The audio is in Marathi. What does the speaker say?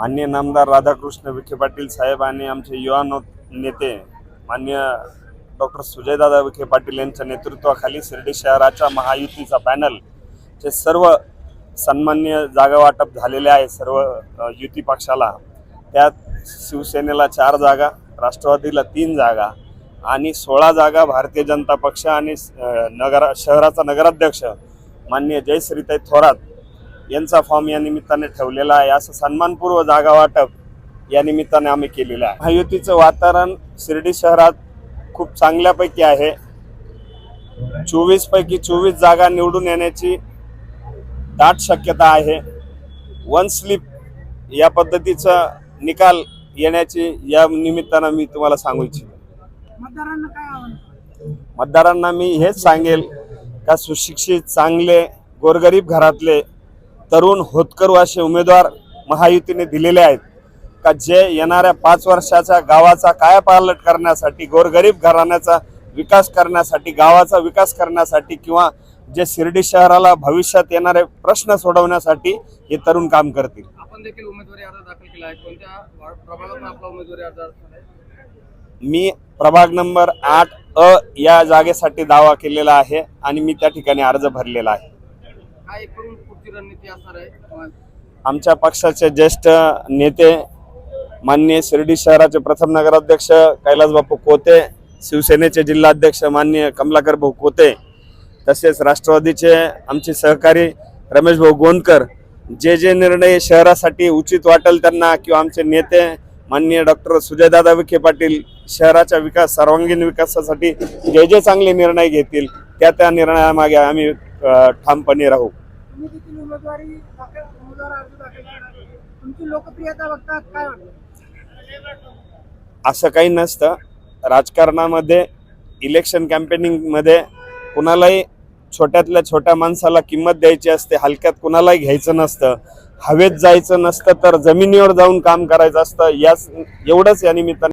माननीय नामदार राधाकृष्ण विखे पाटील साहेब आणि आमचे युवा नेते मान्य डॉक्टर सुजयदादा विखे पाटील यांच्या नेतृत्वाखाली शिर्डी शहराच्या महायुतीचा पॅनल. जे सर्व सन्मान्य जागा वाटप झालेले आहे सर्व युती पक्षाला. त्यात शिवसेनेला चार जागा राष्ट्रवादीला तीन जागा आणि सोळा जागा भारतीय जनता पक्ष आणि नगरा शहराचा नगराध्यक्ष माननीय जयश्रीताई थोरात यांचा फॉर्म या निमित्ताने ठेवलेला आहे. असं सन्मानपूर्व जागा वाटप या निमित्ताने आम्ही केलेलं आहे. महायुतीचं वातावरण शिर्डी शहरात खूप चांगल्यापैकी आहे. चोवीस पैकी चोवीस जागा निवडून येण्याची दाट शक्यता आहे. वन स्लिप या पद्धतीचा निकाल येण्याची या निमित्तानं मी तुम्हाला सांगू इच्छितो. मतदारांना काय आव्हान? मतदारांना मी हेच सांगेल का सुशिक्षित चांगले गोरगरीब घरातले तरुण होतकरू असे उमेदवार महायुतीने दिलेले आहेत. का जे येणाऱ्या पाच वर्षाच्या गावाचा कायापालट करण्यासाठी गोरगरीब घराण्याचा विकास करण्यासाठी गावाचा विकास करण्यासाठी किंवा जे शिर्डी शहराला भविष्यात येणारे प्रश्न सोडवण्यासाठी हे तरुण काम करतील. आपण देखील उमेदवारी अर्ज दाखल केला आहे. कोणत्या वा- प्रभागातून आपला उमेदवारी अर्ज झालाय? मी प्रभाग नंबर आठ अ या जागेसाठी दावा केलेला आहे आणि मी त्या ठिकाणी अर्ज भरलेला आहे. काय पुढची रणनीती असणार आहे? आमच्या पक्षाचे ज्येष्ठ नेते माननीय शिर्डी शहराचे प्रथम नगराध्यक्ष कैलास बापू कोते शिवसेनेचे जिल्हाध्यक्ष माननीय कमलाकर भाऊ कोते तसेच राष्ट्रवादीचे आमचे सहकारी रमेश भाऊ गोंदकर जे जे निर्णय शहरासाठी उचित वाटेल त्यांना किंवा आमचे नेते माननीय डॉक्टर सुजयदादा विखे पाटील शहराच्या विकास सर्वांगीण विकासासाठी जे जे चांगले निर्णय घेतील त्या त्या निर्णयामागे आम्ही ठामपणे राहू. तुम्ही देखील उमेदवारी दाखल उमेदवार अर्ज दाखल करणार तुमची लोकप्रियता बघतात काय वाटतं? असं काही नसतं. राजकारणामध्ये इलेक्शन कॅम्पेनिंगमध्ये कुणालाही छोट्यातल्या छोट्या माणसाला किंमत द्यायची असते हलक्यात कुणालाही घ्यायचं नसतं. हवेत जायचं नसतं तर जमिनीवर जाऊन काम करायचं असतं. याच एवढंच या निमित्ताने